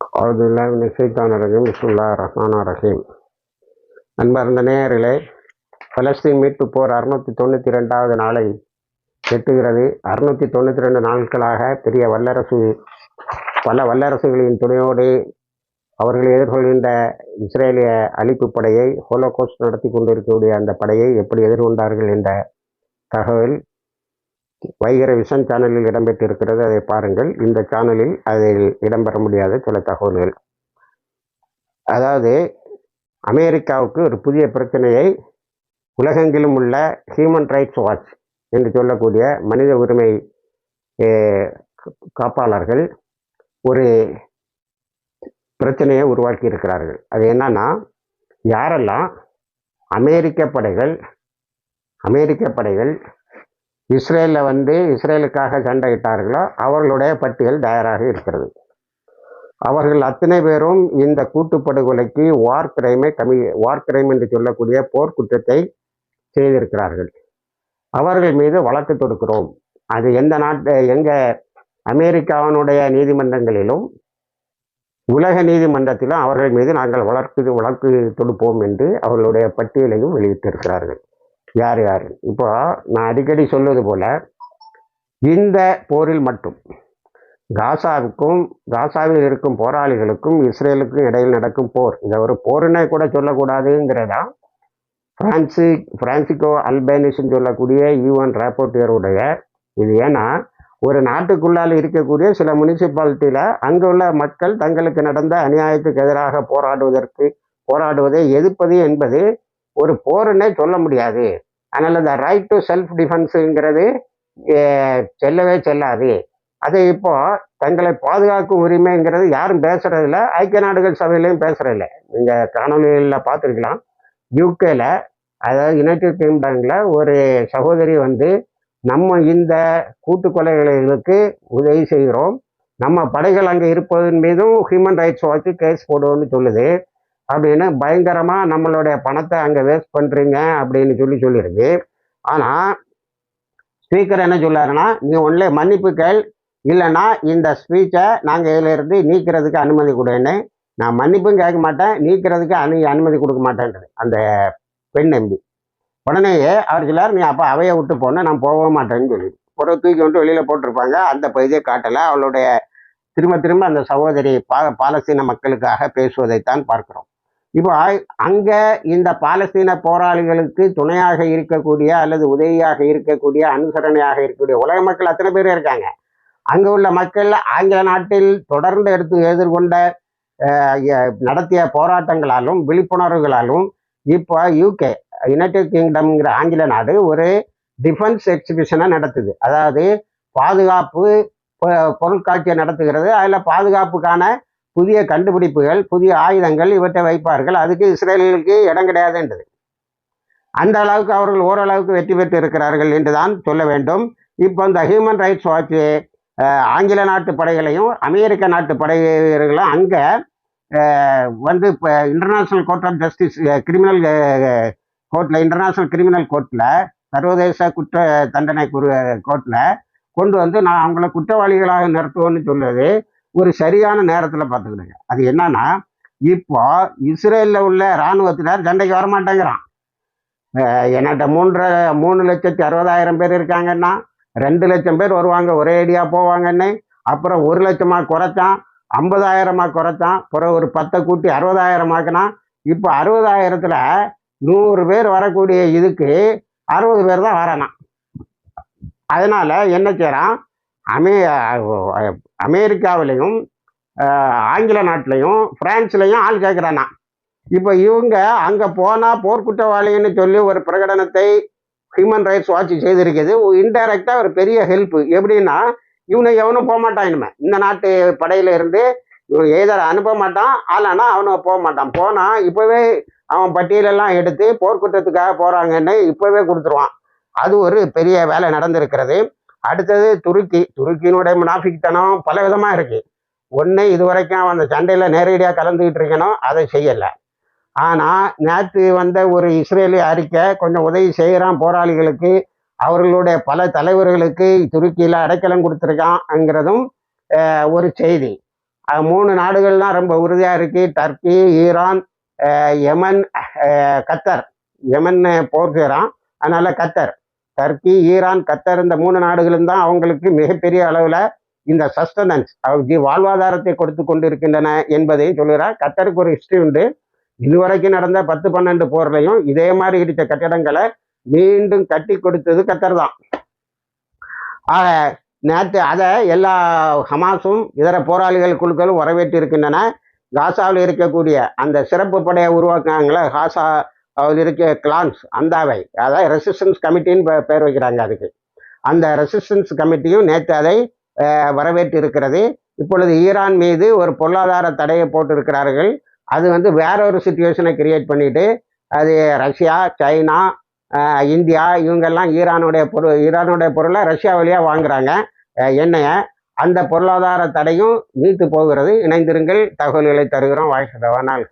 அவுது சைத்தான் ரஹீம் பிஸ்முல்லா ரஹ்மான் ரஹீம். அன்பார்ந்த நேயர்களே பலஸ்தீன் மீட்பு போர் அறுநூற்றி தொண்ணூற்றி ரெண்டாவது நாளை எட்டுகிறது. அறுநூற்றி தொண்ணூற்றி ரெண்டு நாட்களாக பெரிய வல்லரசு பல வல்லரசுகளின் துணையோடு அவர்கள் எதிர்கொள்கின்ற இஸ்ரேலிய அழிப்பு படையை ஹோலோகோஸ்ட் நடத்தி கொண்டிருக்கக்கூடிய அந்த படையை எப்படி எதிர்கொண்டார்கள் என்ற தகவல் வைகர விஷன் சேனலில் இடம்பெற்றிருக்கிறது. அதை பாருங்கள். இந்த சேனலில் அதில் இடம்பெற முடியாத சில தகவல்கள். அதாவது அமெரிக்காவுக்கு ஒரு புதிய பிரச்சனையை உலகெங்கிலும் உள்ள ஹியூமன் ரைட்ஸ் வாட்ச் என்று சொல்லக்கூடிய மனித உரிமை காப்பாளர்கள் ஒரு பிரச்சனையை உருவாக்கி இருக்கிறார்கள் அது என்னன்னா யாரெல்லாம் அமெரிக்க படைகள் அமெரிக்க படைகள் இஸ்ரேலில் வந்து இஸ்ரேலுக்காக சண்டையிட்டார்களோ அவர்களுடைய பட்டியல் தயாராக இருக்கிறது. அவர்கள் அத்தனை பேரும் இந்த கூட்டுப்படுகொலைக்கு வார் கிரைமை கமி வார் கிரைம் என்று சொல்லக்கூடிய போர்க்குற்றத்தை செய்திருக்கிறார்கள். அவர்கள் மீது வழக்கு தொடுக்கிறோம். அது எந்த நாட்டு எங்கள் அமெரிக்காவினுடைய நீதிமன்றங்களிலும் உலக நீதிமன்றத்திலும் அவர்கள் மீது நாங்கள் வழக்கு வழக்கு தொடுப்போம் என்று அவர்களுடைய பட்டியலையும் வெளியிட்டிருக்கிறார்கள். யார் யார்? இப்போ நான் அடிக்கடி சொல்வது போல் இந்த போரில் மட்டும் காசாவுக்கும் காசாவில் இருக்கும் போராளிகளுக்கும் இஸ்ரேலுக்கும் இடையில் நடக்கும் போர் இதை ஒரு போருன்னே கூட சொல்லக்கூடாதுங்கிறதா பிரான்சி பிரான்சிகோ அல்பேனிஸ்ன்னு சொல்லக்கூடிய யூஎன் ரேப்போர்ட்டியருடைய இது. ஏன்னா ஒரு நாட்டுக்குள்ளால் இருக்கக்கூடிய சில முனிசிபாலிட்டியில் அங்குள்ள மக்கள் தங்களுக்கு நடந்த அநியாயத்துக்கு எதிராக போராடுவதற்கு போராடுவதை எதிர்ப்பது என்பது ஒரு போருன்னே சொல்ல முடியாது. அதனால் இந்த ரைட் டு செல்ஃப் டிஃபென்ஸுங்கிறது செல்லவே செல்லாது. அது இப்போ தங்களை பாதுகாக்கும் உரிமைங்கிறது யாரும் பேசுறதில்ல. ஐக்கிய நாடுகள் சபையிலையும் பேசுறதில்ல. நீங்கள் காணொலிகளில் பார்த்துருக்கலாம். யூகேல அதாவது யுனைடெட் கிங்டமில் ஒரு சகோதரி வந்து நம்ம இந்த கூட்டு கொலைகளுக்கு உதவி செய்கிறோம். நம்ம படைகள் அங்கே இருப்பதன் மீதும் ஹியூமன் ரைட்ஸ் வாட்ச் கேஸ் போடுவோம்னு சொல்லுது. அப்படின்னு பயங்கரமாக நம்மளுடைய பணத்தை அங்கே வேஸ்ட் பண்ணுறீங்க அப்படின்னு சொல்லி சொல்லியிருக்கு ஆனால் ஸ்பீக்கர் என்ன சொல்லாருன்னா நீ ஒன்லே மன்னிப்பு கேள் இல்லைன்னா இந்த ஸ்பீச்சை நாங்கள் இதிலிருந்து நீக்கிறதுக்கு அனுமதி கொடுன்னு. நான் மன்னிப்பும் கேட்க மாட்டேன் நீக்கிறதுக்கு அனு அனுமதி கொடுக்க மாட்டேன்றது அந்த பெண் எம்பி உடனேயே அவர் சொல்லார் நீ அப்போ அவையை விட்டு போன நான் போக மாட்டேன்னு சொல்லி ஒரு தூக்கி வந்து வெளியில் போட்டிருப்பாங்க அந்த பகுதியை காட்டலை. அவளுடைய திரும்ப திரும்ப அந்த சகோதரி பா பாலஸ்தீன மக்களுக்காக பேசுவதைத்தான் பார்க்கிறோம். இப்போ அங்கே இந்த பாலஸ்தீன போராளிகளுக்கு துணையாக இருக்கக்கூடிய அல்லது உதவியாக இருக்கக்கூடிய அனுசரணையாக இருக்கக்கூடிய உலக மக்கள் அத்தனை பேர் இருக்காங்க. அங்கே உள்ள மக்கள் ஆங்கில நாட்டில் தொடர்ந்து எடுத்து எதிர்கொண்ட நடத்திய போராட்டங்களாலும் விழிப்புணர்வுகளாலும் இப்போ யூகே யுனைடெட் கிங்டம்ங்கிற ஆங்கில நாடு ஒரு டிஃபென்ஸ் எக்ஸிபிஷனை நடத்துது. அதாவது பாதுகாப்பு பொருட்காட்சியை நடத்துகிறது. அதில் பாதுகாப்புக்கான புதிய கண்டுபிடிப்புகள் புதிய ஆயுதங்கள் இவற்றை வைப்பார்கள். அதுக்கு இஸ்ரேலுக்கு இடம் கிடையாதுன்றது அந்த அளவுக்கு அவர்கள் ஓரளவுக்கு வெற்றி பெற்று இருக்கிறார்கள் என்று தான் சொல்ல வேண்டும். இப்போ இந்த ஹியூமன் ரைட்ஸ் வாட்ச் ஆங்கில நாட்டு படைகளையும் அமெரிக்க நாட்டு படைகளும் அங்கே வந்து இப்போ international court of justice criminal கோர்ட்டில் இன்டர்நேஷ்னல் கிரிமினல் கோர்ட்டில் சர்வதேச குற்ற தண்டனை கோர்ட்டில் கொண்டு வந்து நான் அவங்கள குற்றவாளிகளாக நிறுத்துவோன்னு சொல்லுது ஒரு சரியான நேரத்தில் பார்த்துக்கிடுங்க. அது என்னன்னா இப்போ இஸ்ரேலில் உள்ள இராணுவத்தினர் சண்டைக்கு வரமாட்டேங்கிறான். என்கிட்ட மூன்றரை மூணு லட்சத்தி அறுபதாயிரம் பேர் இருக்காங்கன்னா ரெண்டு லட்சம் பேர் வருவாங்க ஒரே அடியாக போவாங்கன்னு. அப்புறம் ஒரு லட்சமாக குறைச்சான் ஐம்பதாயிரமாக குறைச்சான் அப்புறம் ஒரு பத்தை கூட்டி அறுபதாயிரமாக்குனா இப்போ அறுபதாயிரத்தில் நூறு பேர் வரக்கூடிய இதுக்கு அறுபது பேர் தான் வரணும் அதனால என்ன செய்கிறான் அமே அமெரிக்காவிலையும் ஆங்கில நாட்டிலையும் பிரான்ஸ்லையும் ஆள் கேட்குறானா இப்போ இவங்க அங்கே போனால் போர்க்குற்றவாளின்னு சொல்லி ஒரு பிரகடனத்தை ஹியூமன் ரைட்ஸ் வாட்ச் செய்திருக்கிறது இன்டைரக்டாக ஒரு பெரிய ஹெல்ப். எப்படின்னா இவனை எவனும் போக மாட்டான் இனிமே. இந்த நாட்டு படையில இருந்து இவன் எதர் அனுப்ப மாட்டான். ஆளானா அவனும் போக மாட்டான். போனால் இப்போவே அவன் பட்டியலெல்லாம் எடுத்து போர்க்குற்றத்துக்காக போகிறாங்கன்னு இப்போவே கொடுத்துருவான். அது ஒரு பெரிய வேலை நடந்திருக்கிறது. அடுத்தது துருக்கி. துருக்கியினுடைய முனாஃபிக்தனம் பல விதமாக இருக்கு. ஒன்று இது வரைக்கும் அவன் அந்த சண்டையில் நேரடியாக கலந்துக்கிட்டு இருக்கணும் அதை செய்யலை. ஆனால் நேற்று வந்த ஒரு இஸ்ரேலி அறிக்கை கொஞ்சம் உதவி செய்கிறான் போராளிகளுக்கு அவர்களுடைய பல தலைவர்களுக்கு துருக்கியில் அடைக்கலம் கொடுத்துருக்கான்ங்கிறதும் ஒரு செய்தி. மூணு நாடுகள்லாம் ரொம்ப உறுதியாக இருக்குது டர்க்கி ஈரான் யமன் கத்தர். யமன் போர் செய்கிறான் கத்தர். டர்க்கி ஈரான் கத்தர் இந்த மூணு நாடுகளும் தான் அவங்களுக்கு மிகப்பெரிய அளவில் இந்த சஸ்டனன்ஸ் வாழ்வாதாரத்தை கொடுத்து கொண்டிருக்கின்றன என்பதையும் சொல்கிறார் கத்தருக்கு ஒரு ஹிஸ்ட்ரி உண்டு. இதுவரைக்கும் நடந்த பத்து பன்னெண்டு போர்லையும் இதே மாதிரி இடித்த கட்டடங்களை மீண்டும் கட்டி கொடுத்தது கத்தர் தான். ஆக நேற்று அதை எல்லா ஹமாஸும் இதர போராளிகள் குழுக்களும் வரவேற்று இருக்கின்றன காசாவில் இருக்கக்கூடிய அந்த சிறப்பு படையை உருவாக்குனாங்களே காசா அதில் இருக்க கிளான்ஸ் அந்தாவை அதாவது ரெசிஸ்டன்ஸ் கமிட்டின்னு பேர் வைக்கிறாங்க அதுக்கு. அந்த ரெசிஸ்டன்ஸ் கமிட்டியும் நேற்று அதை வரவேற்று இருக்கிறது இப்பொழுது ஈரான் மீது ஒரு பொருளாதார தடையை போட்டிருக்கிறார்கள். அது வந்து வேற ஒரு சுச்சுவேஷனை கிரியேட் பண்ணிட்டு அது ரஷ்யா சைனா இந்தியா இவங்கெல்லாம் ஈரானுடைய பொருள் ஈரானுடைய பொருளை ரஷ்யா வழியாக வாங்குறாங்க. எண்ணெயை. அந்த பொருளாதார தடையும் நீத்து போகிறது. இணைந்திருங்கள். தகவல்களை தருகிறோம். வாய்ஸ் நாள்